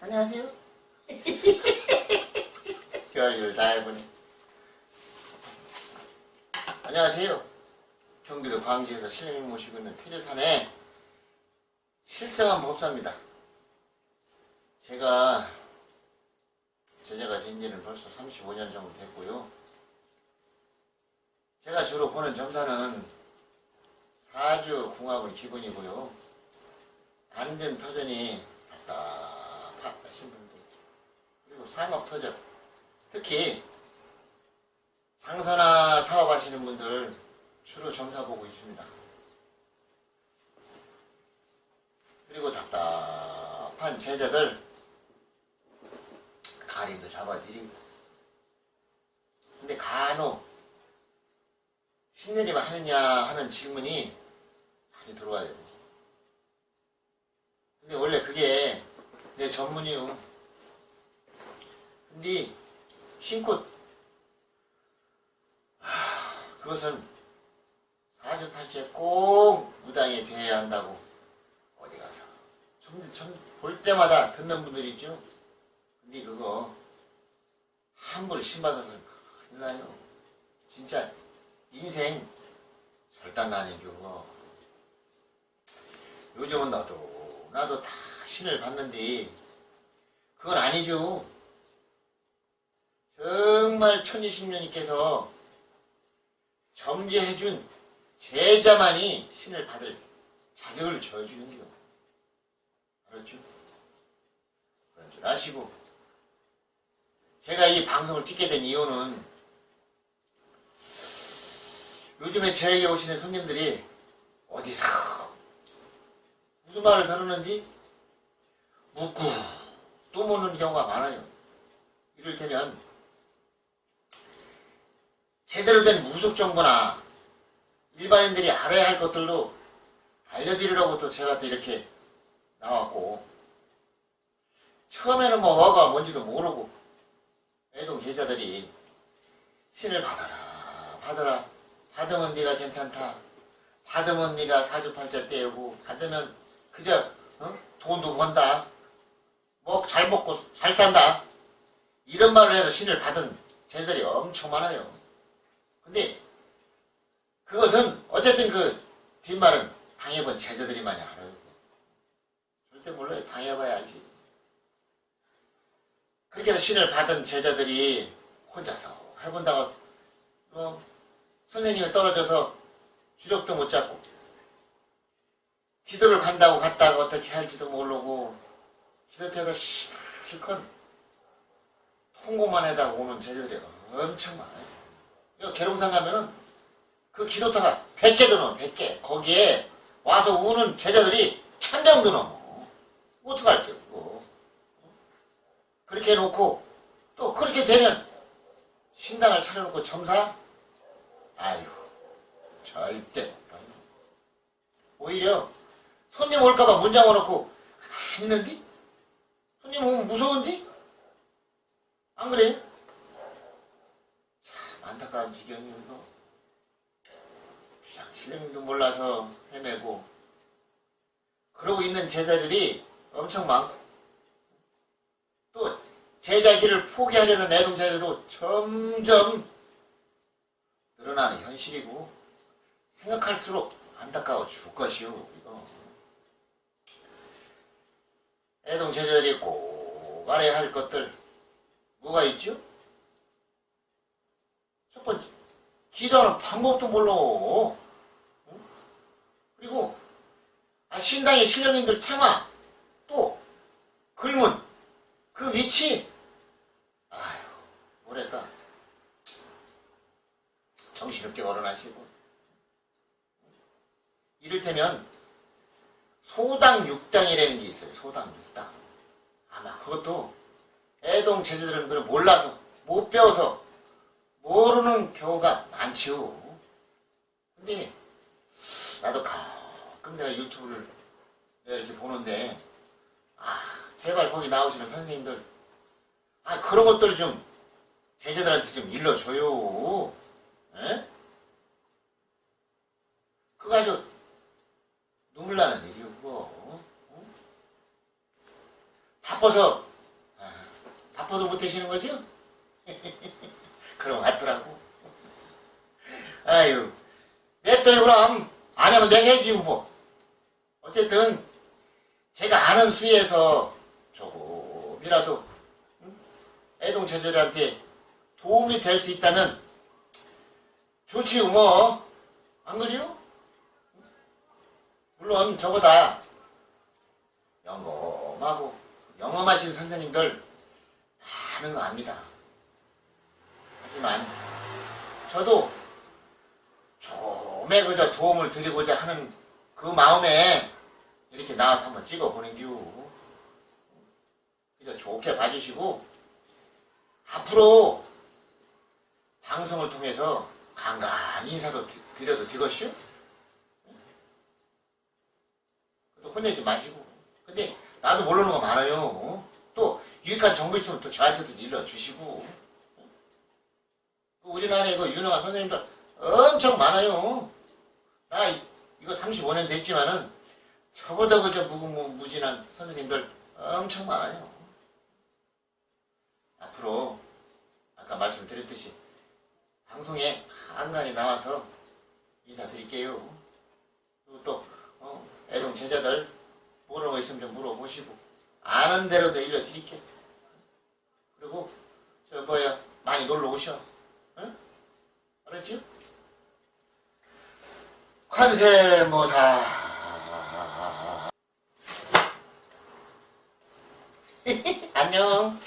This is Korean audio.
안녕하세요. 별일 다 해보네. 안녕하세요. 경기도 광주에서 신임 모시고 있는 태조산의 실성한 법사입니다. 제가 제자가 된 지는 벌써 35년 정도 됐고요. 제가 주로 보는 점사는 사주 궁합은 기본이고요. 안전 터전이 답답 하신 분들 그리고 상업 터전 특히 상사나 사업하시는 분들 주로 점사 보고 있습니다. 그리고 답답한 제자들 가림도 잡아드리고 근데 간혹 신내리만 하느냐 하는 질문이 많이 들어와요. 근데 원래 그게 내 전문이요. 근데 신꽃 하, 그것은 사주팔째 꼭 무당이 돼야 한다고 어디 가서 좀, 좀볼 때마다 듣는 분들 있죠. 근데 그거 함부로 신받아서 큰일 나요. 진짜 인생 절단 나는 경우 요즘은 나도 나도 다 신을 봤는데 그건 아니죠. 정말 천지신명님께서 점지해준 제자만이 신을 받을 자격을 줘주는 겨. 알았죠? 그런 줄 아시고 제가 이 방송을 찍게 된 이유는 요즘에 저에게 오시는 손님들이 어디서 무슨 말을 들었는지? 묻고 또 묻는 경우가 많아요. 이를테면 제대로 된 무속 정보나 일반인들이 알아야 할 것들도 알려드리려고 또 제가 또 이렇게 나왔고 처음에는 뭐 뭐가 뭔지도 모르고 애동 계좌들이 신을 받아라 받아라. 받으면 네가 괜찮다. 받으면 네가 사주팔자 떼고 받으면 그저 어? 돈도 번다. 뭐잘 먹고 잘 산다. 이런 말을 해서 신을 받은 제들이 엄청 많아요. 근데 그것은 어쨌든 그 뒷말은 당해본 제자들이만이 알아요. 절대 몰라요. 당해봐야 알지. 그렇게 해서 신을 받은 제자들이 혼자서 해본다고 어, 선생님이 떨어져서 주력도 못 잡고 기도를 간다고 갔다가 어떻게 할지도 모르고 기도태에서 실컷 통고만 해다 오는 제자들이 엄청 많아요. 이거 계룡산 가면은 그 기도터가 100개도 넘어 100개. 거기에 와서 우는 제자들이 1000명도 넘어 어떡할게요 그거. 그렇게 해놓고 또 그렇게 되면 신당을 차려놓고 점사? 아유 절대 오히려 손님 올까봐 문 잠궈놓고 가만히 있는디? 손님 오면 무서운디? 안 그래요? 참 안타까운 지경이고 주장 신령도 몰라서 헤매고 그러고 있는 제자들이 엄청 많고 또 제자 길을 포기하려는 애동자들도 점점 늘어나는 현실이고 생각할수록 안타까워 죽을 것이요 이거 애동 제자들이 꼭 알아야 할 것들 뭐가 있죠? 첫 번째 기도하는 방법도 몰라 응? 그리고 아, 신당의 신령님들 테마 또 글문 그 위치 아휴 뭐랄까 정신없게 거론하시고 이를테면 소당 육당이라는 게 있어요. 소당 육당. 아마 그것도 애동 제자들은 그걸 몰라서 못 배워서 모르는 경우가 많지요. 근데 나도 가끔 내가 유튜브를 이렇게 보는데 아 제발 거기 나오시는 선생님들 아 그런 것들 좀 제자들한테 좀 일러줘요. 에? 그거 아주 눈물 나는 일이고 그거 어? 바빠서 바빠도 못 하시는 거죠? 그럼 같더라고. 아유, 냅둬요 그럼. 안 하면 내가 해지 뭐. 어쨌든 제가 아는 수에서 조금이라도 응? 애동처제들한테 도움이 될 수 있다면 좋지요 뭐. 안 그래요? 물론 저보다 영검하고 영험하신 선생님들 많은 거 압니다. 하지만 저도 조금의 그저 도움을 드리고자 하는 그 마음에 이렇게 나와서 한번 찍어보는 겨. 그저 좋게 봐주시고 앞으로 방송을 통해서 간간히 인사도 드- 드려도 되겠슈? 또 혼내지 마시고. 나도 모르는 거 많아요. 또 유익한 정보 있으면 또 저한테도 일러주시고. 그 우리나라에 그 유능한 선생님들 엄청 많아요. 나 이- 이거 35년 됐지만은 저보다 그저 무궁무진한 선생님들 엄청 많아요. 앞으로 아까 말씀드렸듯이 방송에 간간히 나와서 인사드릴게요. 그리고 또 어, 애동 제자들 거 있으면 좀 물어보시고 아는 대로도 일러드릴게. 그리고 저 뭐야 많이 놀러 오셔. 응? 알았지? 관세 모사 안녕.